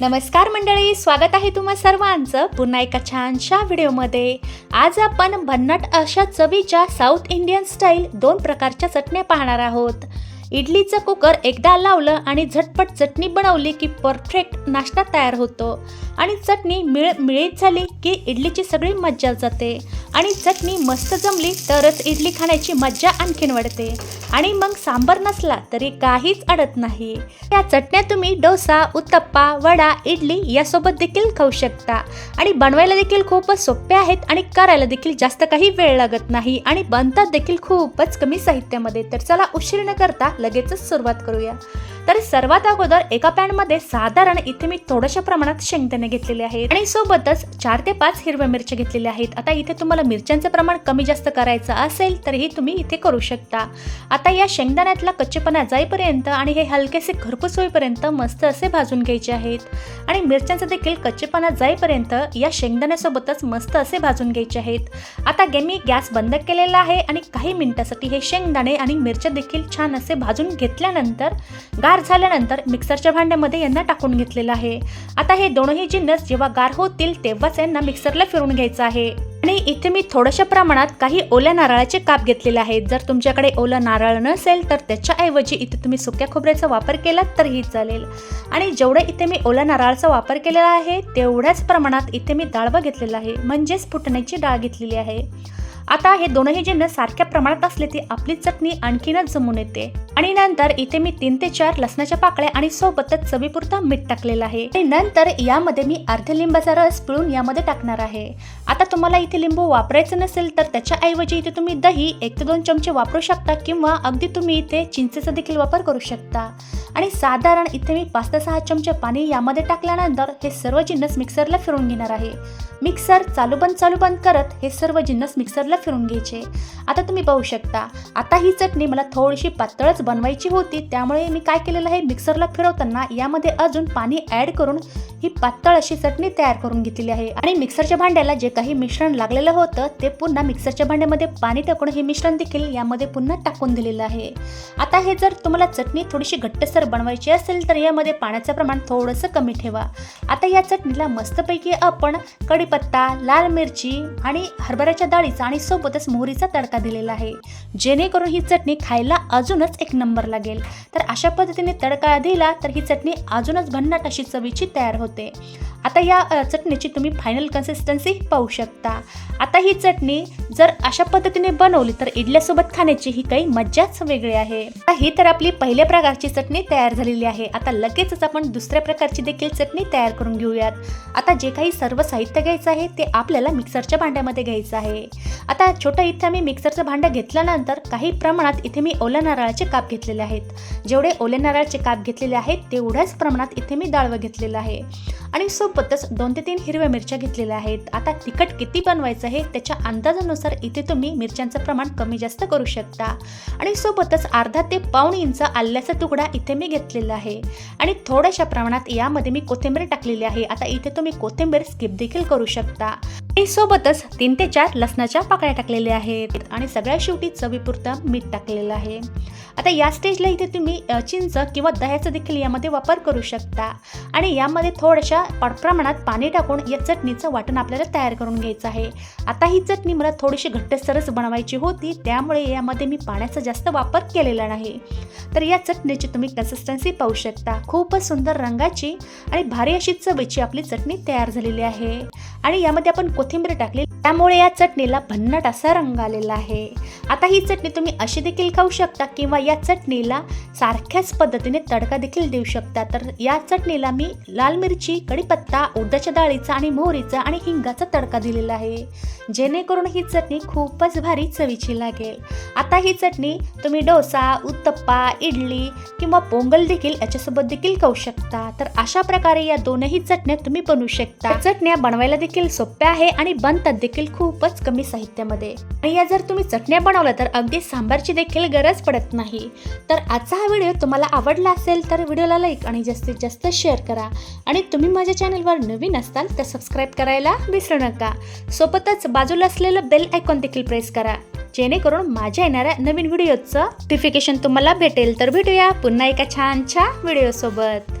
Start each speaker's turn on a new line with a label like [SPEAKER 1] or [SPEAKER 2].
[SPEAKER 1] नमस्कार मंडळी स्वागत आहे तुम्हा सर्वांचं पुन्हा एका छानशा व्हिडिओमध्ये. आज आपण भन्नाट अशा चवीच्या साऊथ इंडियन स्टाईल दोन प्रकारच्या चटण्या पाहणार आहोत. इडलीचं कुकर एकदा लावलं आणि झटपट चटणी बनवली की परफेक्ट नाश्ता तयार होतो. आणि चटणी मिळ मिळीत झाली की इडलीची सगळी मज्जा जाते. आणि चटणी मस्त जमली तरच इडली खाण्याची मज्जा आणखीन वाढते. आणि मग सांबर नसला तरी काहीच अडत नाही. या चटण्या तुम्ही डोसा उत्तप्पा वडा इडली यासोबत देखील खाऊ शकता. आणि बनवायला देखील खूपच सोप्या आहेत आणि करायला देखील जास्त काही वेळ लागत नाही आणि बनतात देखील खूपच कमी साहित्यामध्ये. तर चला उशीर न करता लगेचच सुरुवात करूया. तर सर्वात अगोदर एका पॅनमध्ये साधारण इथे मी थोड्याशा प्रमाणात शेंगदाणे घेतलेले आहेत. आणि सोबतच चार ते पाच हिरव्या मिरच्या घेतलेल्या आहेत. आता इथे तुम्हाला मिरच्यांचं प्रमाण कमी जास्त करायचं असेल तरीही तुम्ही इथे करू शकता. आता या शेंगदाण्यातला कच्चेपणा जाईपर्यंत आणि हे हलकेसे घरपूस होईपर्यंत मस्त असे भाजून घ्यायचे आहेत. आणि मिरच्यांचा देखील कच्चेपणा जाईपर्यंत या शेंगदाण्यासोबतच मस्त असे भाजून घ्यायचे आहेत. आता गे मी गॅस बंद केलेला आहे आणि काही मिनिटासाठी हे शेंगदाणे आणि मिरच्या देखील छान असे भाजून घेतल्यानंतर गार झाल्यानंतर मिक्सरच्या भांड्यामध्ये यांना टाकून घेतलेलं आहे. आता हे दोनही जिन्नस जेव्हा गार होतील तेव्हाच यांना मिक्सरला फिरून घ्यायचं आहे. आणि इथे मी थोड्याशा प्रमाणात काही ओल्या नारळाचे काप घेतलेले आहेत. जर तुमच्याकडे ओला नारळ नसेल तर त्याच्याऐवजी इथे तुम्ही सुक्या खोबऱ्याचा वापर केलात तरीही चालेल. आणि जेवढं इथे मी ओल्या नारळाचा वापर केलेला आहे तेवढ्याच प्रमाणात इथे मी डाळवं घेतलेलं आहे. म्हणजेच फुटण्याची डाळ घेतलेली आहे. आता हे दोनही जिन्न सारख्या प्रमाणात असले ती आपली चटणी आणखीनच जमून येते. आणि नंतर इथे मी तीन ते चार लसणाच्या पाकळ्या आणि सोबतच चवीपुरता मीठ टाकलेलं आहे. आणि नंतर यामध्ये मी अर्ध्या लिंबाचा रस पिळून यामध्ये टाकणार आहे. आता तुम्हाला इथे लिंबू वापरायचं नसेल तर त्याच्याऐवजी इथे तुम्ही दही एक ते दोन चमचे वापरू शकता किंवा अगदी तुम्ही इथे चिंचेचा देखील वापर करू शकता. आणि साधारण इथे मी पाच ते सहा चमचे पाणी यामध्ये टाकल्यानंतर हे सर्व जिन्नस मिक्सरला फिरून घेणार आहे. मिक्सर चालू बंद चालू बंद करत हे सर्व जिन्नस मिक्सरला फिरून घ्यायचे. आता तुम्ही पाहू शकता आता ही चटणी मला थोडीशी पातळच बनवायची होती त्यामुळे मी काय केलेलं आहे मिक्सरला फिरवताना यामध्ये अजून पाणी ॲड करून ही पातळ अशी चटणी तयार करून घेतलेली आहे. आणि मिक्सरच्या भांड्याला जे काही मिश्रण लागलेलं होतं ते पुन्हा मिक्सरच्या भांड्यामध्ये पाणी टाकून हे मिश्रण देखील यामध्ये पुन्हा टाकून दिलेलं आहे. आता हे जर तुम्हाला चटणी थोडीशी घट्टसर बनवायची असेल तर यामध्ये पाण्याचं प्रमाण थोडंसं कमी ठेवा. आता या चटणीला मस्तपैकी आपण कढीपत्ता लाल मिरची आणि हरभऱ्याच्या डाळीचा आणि सोबतच मोहरीचा तडका दिलेला आहे. जेणेकरून ही चटणी खायला अजूनच एक नंबर लागेल. तर अशा पद्धतीने तडका दिला तर ही चटणी अजूनच भन्नाट अशी चवीची तयार होते. होते आता या चटणीची तुम्ही फायनल कन्सिस्टन्सी पाहू शकता. आता ही चटणी जर अशा पद्धतीने बनवली तर इडल्यासोबत खाण्याची ही काही मज्जाच वेगळी आहे. आता ही तर आपली पहिल्या प्रकारची चटणी तयार झालेली आहे. आता लगेचच आपण दुसऱ्या प्रकारची देखील चटणी तयार करून घेऊयात. आता जे काही सर्व साहित्य घ्यायचं आहे ते आपल्याला मिक्सरच्या भांड्यामध्ये घ्यायचं आहे. आता छोटं इथं मी मिक्सरचं भांडं घेतल्यानंतर काही प्रमाणात इथे मी ओल्या नारळाचे काप घेतलेले आहेत. जेवढे ओल्या नारळाचे काप घेतलेले आहेत तेवढ्याच प्रमाणात इथे मी डाळवं घेतलेलं आहे. आणि सोबतच दोन ते तीन हिरव्या मिरच्या घेतलेल्या आहेत. आता तिखट किती बनवायचं आहे त्याच्या अंदाजानुसार इथे तुम्ही मिरच्यांचं प्रमाण कमी जास्त करू शकता. आणि सोबतच अर्धा ते पाऊण इंच आल्याचा तुकडा इथे मी घेतलेला आहे. आणि थोड्याशा प्रमाणात यामध्ये मी कोथिंबीर टाकलेली आहे. आता इथे तुम्ही कोथिंबीर स्किप देखील करू शकता. सोबतच तीन ते चार लसणाच्या पाकळ्या टाकलेल्या आहेत आणि सगळ्या शेवटी चवीपुरतं मीठ टाकलेलं आहे. आता या स्टेजला इथे तुम्ही चिंच किंवा दह्याचा देखील यामध्ये वापर करू शकता. आणि यामध्ये थोड्याशा प्रमाणात पाणी टाकून या चटणीचं वाटण आपल्याला तयार करून घ्यायचं आहे. आता ही चटणी मला थोडीशी घट्टसरच बनवायची होती त्यामुळे यामध्ये मी पाण्याचा जास्त वापर केलेला नाही. तर या चटणीची तुम्ही कन्सिस्टन्सी पाहू शकता. खूपच सुंदर रंगाची आणि भारी अशी चवीची आपली चटणी तयार झालेली आहे. आणि यामध्ये आपण कोथिंबीर टाकली. त्यामुळे या चटणीला भन्नाट असा रंग आलेला आहे. आता ही चटणी तुम्ही अशी देखील खाऊ शकता किंवा या चटणीला सारख्याच पद्धतीने तडका देखील देऊ शकता. तर या चटणीला मी लाल मिरची कढीपत्ता उडदाच्या डाळीचा आणि मोहरीचा आणि हिंगाचा तडका दिलेला आहे. जेणेकरून ही चटणी खूपच भारी चवीची लागेल. आता ही चटणी तुम्ही डोसा उत्तप्पा इडली किंवा पोंगल देखील याच्यासोबत देखील खाऊ शकता. तर अशा प्रकारे या दोनही चटण्या तुम्ही बनवू शकता. चटण्या बनवायला देखील देखील सोप्या आहे आणि बनतात देखील खूपच कमी साहित्यामध्ये. आणि या जर तुम्ही चटण्या बनवल्या तर अगदी सांबारची देखील गरज पडत नाही. तर आजचा हा व्हिडिओ तुम्हाला आवडला असेल तर व्हिडिओला लाईक आणि जास्तीत जास्त शेअर करा. आणि तुम्ही माझ्या चॅनलवर नवीन असताल तर सबस्क्राईब करायला विसरू नका. सोबतच बाजूला असलेलं बेल आयकॉन देखील प्रेस करा. जेणेकरून माझ्या येणाऱ्या नवीन व्हिडिओचं नोटिफिकेशन तुम्हाला भेटेल. तर भेटूया पुन्हा एका छानच्या व्हिडिओसोबत